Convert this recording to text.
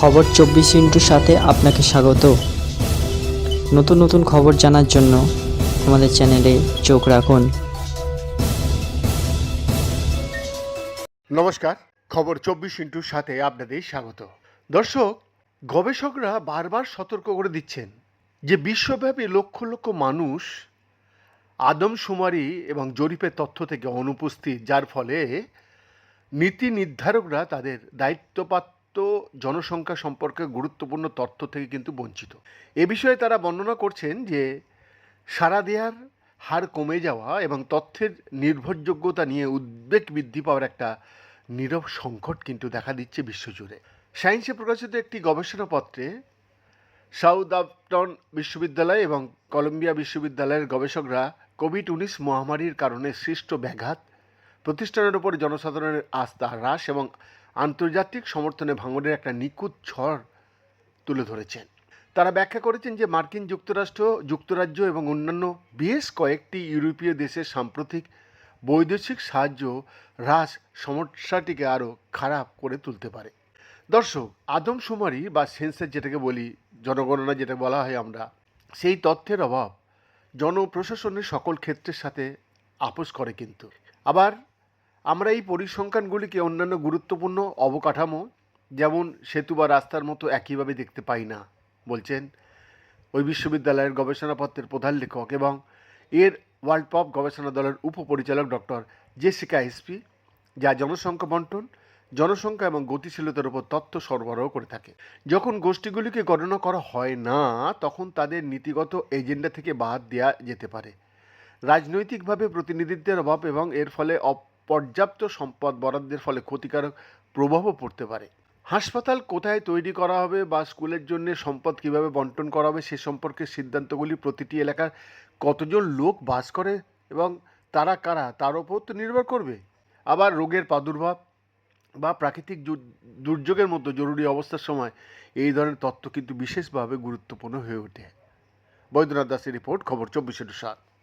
খবর চব্বিশ ইন্টুর সাথে আপনাকে স্বাগত। নতুন নতুন খবর জানার জন্য আমাদের চ্যানেলে চোখ রাখুন। নমস্কার, খবর চব্বিশ ইন্টুর সাথে আপনাদের স্বাগত। দর্শক, গবেষকরা বারবার সতর্ক করে দিচ্ছেন যে বিশ্বব্যাপী লক্ষ লক্ষ মানুষ আদমশুমারি এবং জরিপের তথ্য থেকে অনুপস্থিত, যার ফলে নীতি নির্ধারকরা তাদের দায়িত্বপ্রাপ্ত জনসংখ্যা সম্পর্কে গুরুত্বপূর্ণ তথ্য থেকে কিন্তু বঞ্চিত। এ বিষয়ে তারা বর্ণনা করছেন যে সারা দেয়ার হার কমে যাওয়া এবং তথ্যের নির্ভরযোগ্যতা নিয়ে উদ্বেগ বৃদ্ধি পাওয়ার একটা নীরব সংকট কিন্তু দেখা দিচ্ছে বিশ্বজুড়ে। সায়েন্সে প্রকাশিত একটি গবেষণাপত্রে সাউথ আফটন বিশ্ববিদ্যালয় এবং কলম্বিয়া বিশ্ববিদ্যালয়ের গবেষকরা কোভিড উনিশ মহামারীর কারণে সৃষ্ট ব্যাঘাত, প্রতিষ্ঠানের উপর জনসাধারণের আস্থা হ্রাস এবং আন্তর্জাতিক সমর্থনে ভাঙনের একটা নিখুঁত ঝড় তুলে ধরেছেন। তারা ব্যাখ্যা করেছেন যে মার্কিন যুক্তরাষ্ট্র, যুক্তরাজ্য এবং অন্যান্য বেশ কয়েকটি ইউরোপীয় দেশের সাম্প্রতিক বৈদেশিক সাহায্য হ্রাস সমস্যাটিকে আরও খারাপ করে তুলতে পারে। দর্শক, আদমশুমারি বা সেন্সার যেটাকে বলি, জনগণনা যেটা বলা হয় আমরা, সেই তথ্যের অভাব জনপ্রশাসনের সকল ক্ষেত্রের সাথে আপোষ করে কিন্তু। আবার আমরা এই পরিসংখ্যানগুলিকে অন্যান্য গুরুত্বপূর্ণ অবকাঠামো, যেমন সেতু বা রাস্তার মতো একইভাবে দেখতে পাই না, বলছেন ওই বিশ্ববিদ্যালয়ের গবেষণাপত্রের প্রধান লেখক এবং এর ওয়ার্ল্ড পপ গবেষণা দলের উপপরিচালক ডক্টর জেসিকা এসপি যা জনসংখ্যা বন্টন, জনসংখ্যা এবং গতিশীলতার উপর তথ্য সরবরাহ করে থাকে। যখন গোষ্ঠীগুলিকে গণনা করা হয় না, তখন তাদের নীতিগত এজেন্ডা থেকে বাদ দেওয়া যেতে পারে। রাজনৈতিকভাবে প্রতিনিধিত্বের অভাব এবং এর ফলে অপর্যাপ্ত সম্পদ বরাদ্দের ফলে ক্ষতিকারক প্রভাবও পড়তে পারে। হাসপাতাল কোথায় তৈরি করা হবে বা স্কুলের জন্য সম্পদ কীভাবে বন্টন করা হবে সে সম্পর্কে সিদ্ধান্তগুলি প্রতিটি এলাকার কতজন লোক বাস করে এবং তারা কারা, তার উপর তো নির্ভর করবে। আবার রোগের প্রাদুর্ভাব বা প্রাকৃতিক দুর্যোগের মতো জরুরি অবস্থার সময় এই ধরনের তথ্য কিন্তু বিশেষভাবে গুরুত্বপূর্ণ হয়ে ওঠে। বৈদ্যনাথ দাসের রিপোর্ট, খবর চব্বিশে সাত।